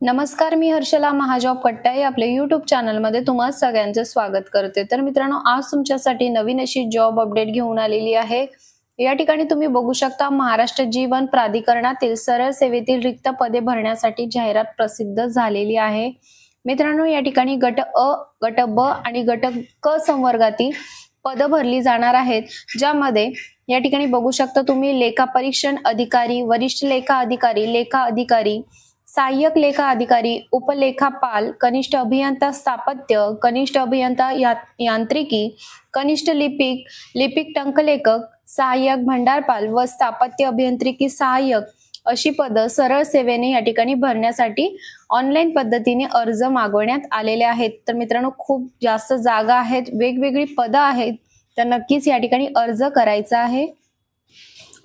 नमस्कार मी हर्षला महाजॉब कट्टाई आपल्या युट्यूब चॅनलमध्ये तुम्हा सगळ्यांचं स्वागत करते. तर मित्रांनो आज तुमच्यासाठी नवीन अशी जॉब अपडेट घेऊन आलेली आहे. या ठिकाणी तुम्ही बघू शकता महाराष्ट्र जीवन प्राधिकरणातील सरळ सेवेतील रिक्त पदे भरण्यासाठी जाहिरात प्रसिद्ध झालेली आहे. मित्रांनो या ठिकाणी गट अ गट ब आणि गट क संवर्गातील पदं भरली जाणार आहेत ज्यामध्ये या ठिकाणी बघू शकता तुम्ही लेखा परीक्षण अधिकारी वरिष्ठ लेखा अधिकारी लेखा अधिकारी सहाय्यक लेखा अधिकारी उपलेखापाल कनिष्ठ अभियंता स्थापत्य कनिष्ठ अभियंता या- यांत्रिकी कनिष्ठ लिपिक लिपिक टंकलेखक सहाय्यक भंडारपाल व स्थापत्य अभियांत्रिकी सहाय्यक अशी पदं सरळ सेवेने या ठिकाणी भरण्यासाठी ऑनलाईन पद्धतीने अर्ज मागवण्यात आलेले आहेत. तर मित्रांनो खूप जास्त जागा आहेत वेगवेगळी पदं आहेत तर नक्कीच या ठिकाणी अर्ज करायचा आहे.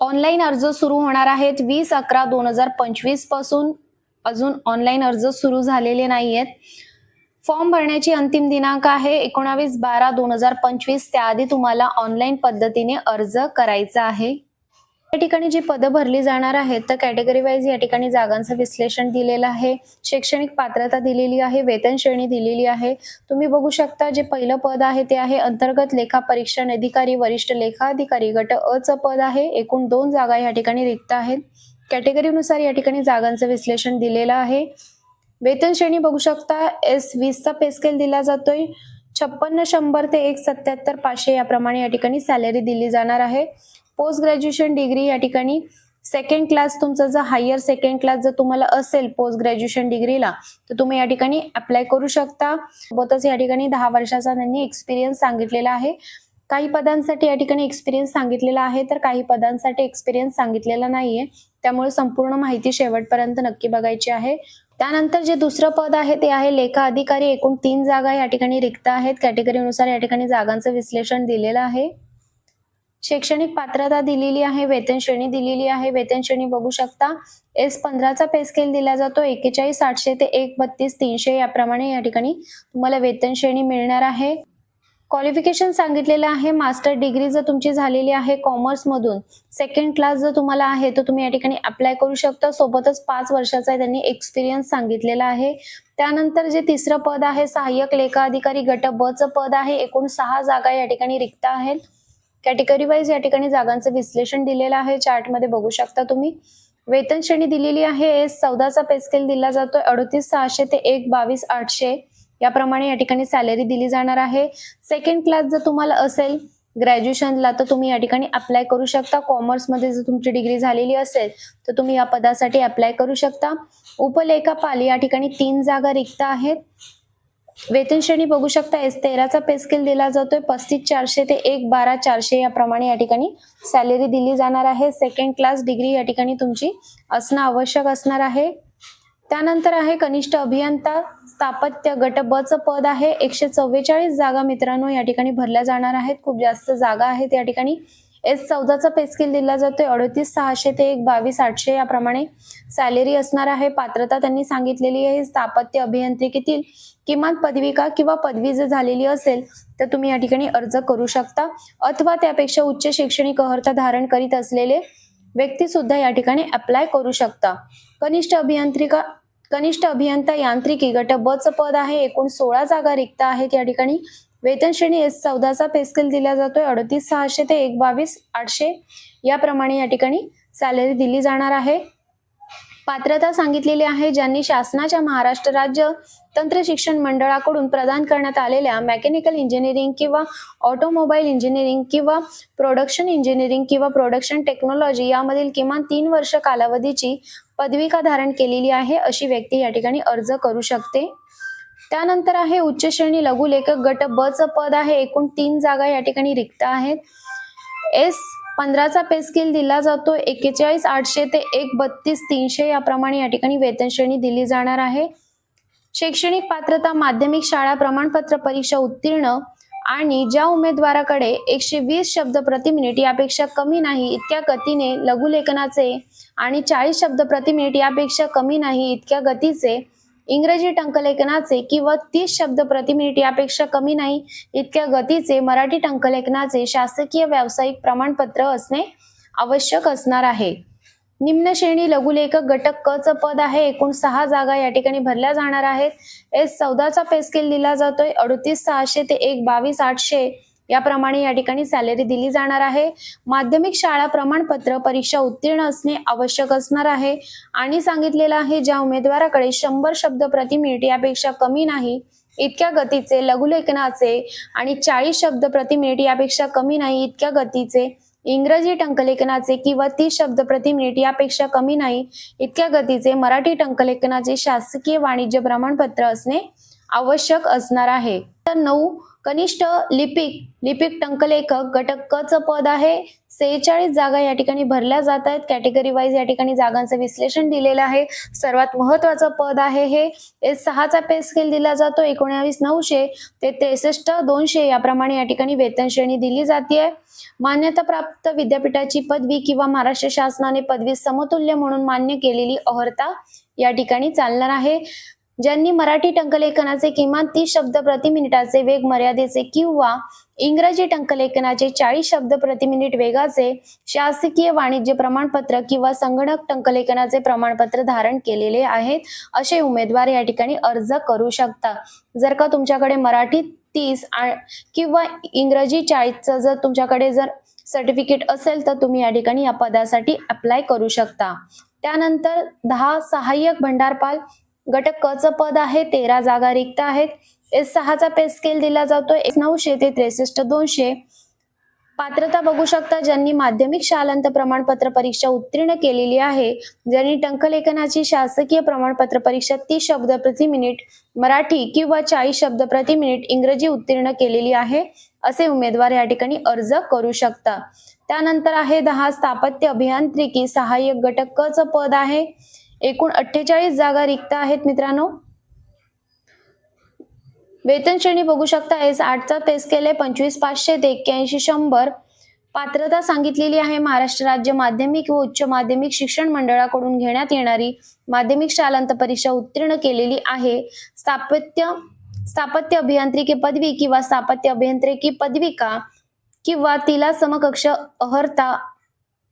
ऑनलाईन अर्ज सुरू होणार आहेत वीस अकरा दोन हजार पंचवीसपासून. अजून ऑनलाईन अर्ज सुरू झालेले नाही आहेत फॉर्म भरण्याची अंतिम दिनांक आहे एकोणावीस बारा दोन हजार पंचवीस. त्याआधी तुम्हाला ऑनलाईन पद्धतीने अर्ज करायचा आहे. या ठिकाणी जी पदं भरली जाणार आहेत तर कॅटेगरी वाईज या ठिकाणी जागांचं विश्लेषण दिलेलं आहे. शैक्षणिक पात्रता दिलेली आहे वेतन श्रेणी दिलेली आहे. तुम्ही बघू शकता जे पहिलं पद आहे ते आहे अंतर्गत लेखा परीक्षण अधिकारी वरिष्ठ लेखा अधिकारी गट अ च पद आहे. एकूण दोन जागा या ठिकाणी रिक्त आहेत. कॅटेगरीनुसार या ठिकाणी जागांचं विश्लेषण दिलेलं आहे. वेतन श्रेणी बघू शकता एस वीसचा पे स्केल दिला जातोय. छप्पन्न शंभर ते एक सत्याहत्तर पाचशे याप्रमाणे या ठिकाणी सॅलरी दिली जाणार आहे. पोस्ट ग्रॅज्युएशन डिग्री या ठिकाणी सेकंड क्लास तुमचा जर हायर सेकंड क्लास जर तुम्हाला असेल पोस्ट ग्रॅज्युएशन डिग्रीला तर तुम्ही या ठिकाणी अप्लाय करू शकता. सोबतच या ठिकाणी दहा वर्षाचा त्यांनी एक्सपिरियन्स सांगितलेला आहे. काही पदांसाठी या ठिकाणी एक्सपिरियन्स सांगितलेला आहे तर काही पदांसाठी एक्सपिरियन्स सांगितलेला नाहीये. त्यामुळे संपूर्ण माहिती शेवटपर्यंत नक्की बघायची आहे. त्यानंतर जे दुसरं पद आहे ते आहे लेखा अधिकारी एकूण तीन जागा या ठिकाणी रिक्त आहेत. कॅटेगरीनुसार या ठिकाणी जागांचं विश्लेषण दिलेलं आहे. शैक्षणिक पात्रता दिलेली आहे वेतन श्रेणी दिलेली आहे. वेतन श्रेणी बघू शकता. एस पंधराचा पे स्केल दिला जातो. एकेचाळीस आठशे ते एक बत्तीस तीनशे याप्रमाणे या ठिकाणी तुम्हाला वेतन श्रेणी मिळणार आहे. क्वालिफिकेशन सांगितलेलं आहे मास्टर डिग्री जर तुमची झालेली आहे कॉमर्समधून सेकंड क्लास जर तुम्हाला आहे तर तुम्ही या ठिकाणी अप्लाय करू शकता. सोबतच पाच वर्षाचा त्यांनी एक्सपिरियन्स सांगितलेला आहे. त्यानंतर जे तिसरं पद आहे सहाय्यक लेखा अधिकारी गट ब चं पद आहे एकूण सहा जागा या ठिकाणी रिक्त आहेत. कॅटेगरी वाईज या ठिकाणी जागांचं विश्लेषण दिलेलं आहे चार्टमध्ये बघू शकता तुम्ही. वेतन श्रेणी दिलेली आहे एस चौदाचा पे स्केल दिला जातो अडतीस सहाशे ते एक बावीस आठशे. याप्रमाणे या ठिकाणी सॅलरी दिली जाणार आहे. सेकंड क्लास जर तुम्हाला असेल ग्रॅज्युएशनला तर तुम्ही या ठिकाणी अप्लाय करू शकता. कॉमर्समध्ये जर तुमची डिग्री झालेली असेल तर तुम्ही या पदासाठी अप्लाय करू शकता. उपलेखापाल या ठिकाणी तीन जागा रिक्त आहेत. वेतन श्रेणी बघू शकता एस तेराचा पे स्केल दिला जातोय. पस्तीस चारशे ते एक बारा चारशे याप्रमाणे या ठिकाणी सॅलरी दिली जाणार आहे. सेकंड क्लास डिग्री या ठिकाणी तुमची असणं आवश्यक असणार आहे. त्यानंतर आहे कनिष्ठ अभियंता स्थापत्य गट ब पद आहे. एकशे चव्वेचाळीस जागा मित्रांनो या ठिकाणी भरल्या जाणार आहेत. खूप जास्त जागा आहेत या ठिकाणी. एस चौदाचा पे स्केल दिला जातोय. अडतीस सहाशे ते एक बावीस आठशे याप्रमाणे सॅलरी असणार आहे. पात्रता त्यांनी सांगितलेली आहे. स्थापत्य अभियांत्रिकीतील किमान पदविका किंवा पदवी जर झालेली असेल तर तुम्ही या ठिकाणी अर्ज करू शकता. अथवा त्यापेक्षा उच्च शैक्षणिक अर्हता धारण करीत असलेले व्यक्ती सुद्धा या ठिकाणी अप्लाय करू शकता. कनिष्ठ अभियांत्रिका कनिष्ठ अभियंता यांत्रिकी गट बचं पद आहे. एकूण सोळा जागा रिक्त आहेत या ठिकाणी. वेतन श्रेणी एस चौदाचा पे स्केल दिला जातोय. अडतीस सहाशे ते एक बावीस आठशे याप्रमाणे या ठिकाणी सॅलरी दिली जाणार आहे. पात्रता सांगितलेली आहे ज्यांनी शासनाच्या महाराष्ट्र राज्य तंत्र शिक्षण मंडळाकडून प्रदान करण्यात आलेल्या मेकॅनिकल इंजिनिअरिंग किंवा ऑटोमोबाईल इंजिनिअरिंग किंवा प्रोडक्शन इंजिनिअरिंग किंवा प्रोडक्शन टेक्नॉलॉजी यामधील किमान तीन वर्ष कालावधीची पदविका धारण केलेली आहे अशी व्यक्ती या ठिकाणी अर्ज करू शकते. त्यानंतर आहे उच्च श्रेणी लघुलेखक गट ब च पद आहे एकूण तीन जागा या ठिकाणी रिक्त आहेत. एस पंधराचा पे स्केल दिला जातो. एक्केचाळीस आठशे ते एक बत्तीस तीनशे याप्रमाणे या ठिकाणी वेतन श्रेणी दिली जाणार आहे. शैक्षणिक पात्रता माध्यमिक शाळा प्रमाणपत्र परीक्षा उत्तीर्ण आणि ज्या उमेदवाराकडे एकशे वीस शब्द प्रति मिनिट यापेक्षा कमी नाही इतक्या गतीने लघुलेखनाचे आणि चाळीस शब्द प्रति मिनिट यापेक्षा कमी नाही इतक्या गतीचे इंग्रजी टंकलेखनाचे किंवा तीस शब्द प्रति मिनिट यापेक्षा कमी नाही इतक्या गतीचे मराठी टंकलेखनाचे शासकीय व्यावसायिक प्रमाणपत्र असणे आवश्यक असणार आहे. निम्न श्रेणी लघुलेखक घटक क च पद आहे एकूण सहा जागा या ठिकाणी भरल्या जाणार आहेत. एस चौदाचा पे स्केल दिला जातोय अडतीस सहाशे ते एक बावीस आठशे याप्रमाणे या ठिकाणी सॅलरी दिली जाणार आहे. माध्यमिक शाळा प्रमाणपत्र परीक्षा उत्तीर्ण असणे आवश्यक असणार आहे. आणि सांगितलेलं आहे ज्या उमेदवाराकडे शंभर शब्द प्रति मिनिट यापेक्षा कमी नाही इतक्या गतीचे लघुलेखनाचे आणि चाळीस शब्द प्रति मिनिट यापेक्षा कमी नाही इतक्या गतीचे इंग्रजी टंकलेखनाचे किंवा तीस शब्द प्रति मिनिट यापेक्षा कमी नाही इतक्या गतीचे मराठी टंकलेखनाचे शासकीय वाणिज्य प्रमाणपत्र असणे आवश्यक असणार आहे. तर नऊ कनिष्ठ लिपिक लिपिक टंकलेखक घटक क च पद आहे. सेहेचाळीस जागा या ठिकाणी भरल्या जात आहेत. कॅटेगरी वाईज या ठिकाणी जागांचं विश्लेषण दिलेलं आहे. सर्वात महत्वाचं पद आहे हे. एस सहाचा पे स्केल दिला जातो. एकोणावीस नऊशे ते त्रेसष्ट दोनशे याप्रमाणे या ठिकाणी वेतन श्रेणी दिली जाते. मान्यता प्राप्त विद्यापीठाची पदवी किंवा महाराष्ट्र शासनाने पदवी समतुल्य म्हणून मान्य केलेली अहर्ता या ठिकाणी चालणार आहे. ज्यांनी मराठी टंकलेखनाचे किमान तीस शब्द प्रति मिनिटाचे वेग मर्यादेचे किंवा इंग्रजी टंकलेखनाचे चाळीस शब्द प्रति मिनिट वेगाचे शासकीय वाणिज्य प्रमाणपत्र किंवा संगणक टंकलेखनाचे प्रमाणपत्र धारण केलेले आहेत असे उमेदवार या ठिकाणी अर्ज करू शकता जर का तुमच्याकडे मराठी तीस किंवा इंग्रजी चाळीसचं जर तुमच्याकडे जर सर्टिफिकेट असेल तर तुम्ही या ठिकाणी या पदासाठी अप्लाय करू शकता. त्यानंतर दहा सहाय्यक भंडारपाल गटक क च पद आहे तेरा जागा रिक्त आहेत. एस सहाचा पे स्केल दिला जातो एक नऊशे ते त्रेसष्ट दोनशे. पात्रता बघू शकता ज्यांनी माध्यमिक शालांत प्रमाणपत्र परीक्षा उत्तीर्ण केलेली आहे ज्यांनी टंकलेखनाची शासकीय प्रमाणपत्र परीक्षा तीस शब्द प्रति मिनिट मराठी किंवा चाळीस शब्द प्रति मिनिट इंग्रजी उत्तीर्ण केलेली आहे असे उमेदवार या ठिकाणी अर्ज करू शकता. त्यानंतर आहे दहा स्थापत्य अभियांत्रिकी सहाय्यक घटक क च पद आहे. एकूण अठ्ठेचाळीस जागा रिक्त आहेत मित्रांनो. वेतन श्रेणी बघू शकता एस आठचा पे स्केल आहे पंचवीस पाचशे ते एक्क्याऐंशी शंभर. पात्रता सांगितलेली आहे महाराष्ट्र राज्य माध्यमिक व उच्च माध्यमिक शिक्षण मंडळाकडून घेण्यात येणारी माध्यमिक शालांत परीक्षा उत्तीर्ण केलेली आहे. स्थापत्य स्थापत्य अभियांत्रिकी पदवी किंवा स्थापत्य अभियांत्रिकी पदविका किंवा तिला समकक्ष अहर्ता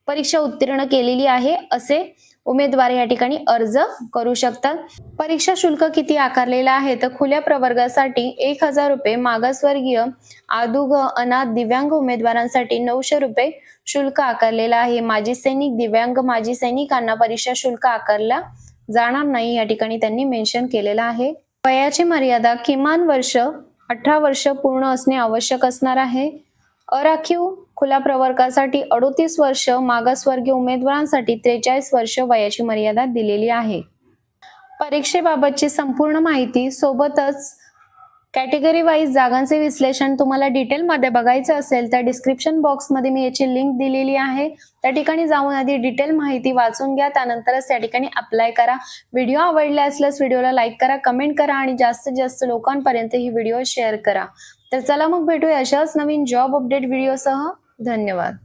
परीक्षा उत्तीर्ण केलेली आहे असे उमेदवार या ठिकाणी अर्ज करू शकतात. परीक्षा शुल्क किती आकारलेलं आहे? तर खुल्या प्रवर्गासाठी एक हजार रुपये मागासवर्गीय आदुग अनाथ दिव्यांग उमेदवारांसाठी नऊशे रुपये शुल्क आकारलेलं आहे. माजी सैनिक दिव्यांग माजी सैनिकांना परीक्षा शुल्क आकारला जाणार नाही या ठिकाणी त्यांनी मेन्शन केलेलं आहे. वयाची मर्यादा किमान वर्ष अठरा वर्ष पूर्ण असणे आवश्यक असणार आहे. अराखीव खुल्या प्रवर्गासाठी अडोतीस वर्ष मागासवर्गीय उमेदवारांसाठी त्रेचाळीस वर्ष वयाची मर्यादा दिलेली आहे. परीक्षेबाबतची संपूर्ण माहिती सोबतच कॅटेगरी वाईज जागांचे विश्लेषण तुम्हाला डिटेलमध्ये बघायचं असेल तर डिस्क्रिप्शन बॉक्समध्ये मी याची लिंक दिलेली आहे. त्या ठिकाणी जाऊन आधी डिटेल माहिती वाचून घ्या त्यानंतरच त्या ठिकाणी अप्लाय करा. व्हिडिओ आवडला असल्यास व्हिडिओला लाईक करा कमेंट करा आणि जास्तीत जास्त लोकांपर्यंत ही व्हिडिओ शेअर करा. तर चला मग भेटूया अशाच नवीन जॉब अपडेट व्हिडिओसह धन्यवाद.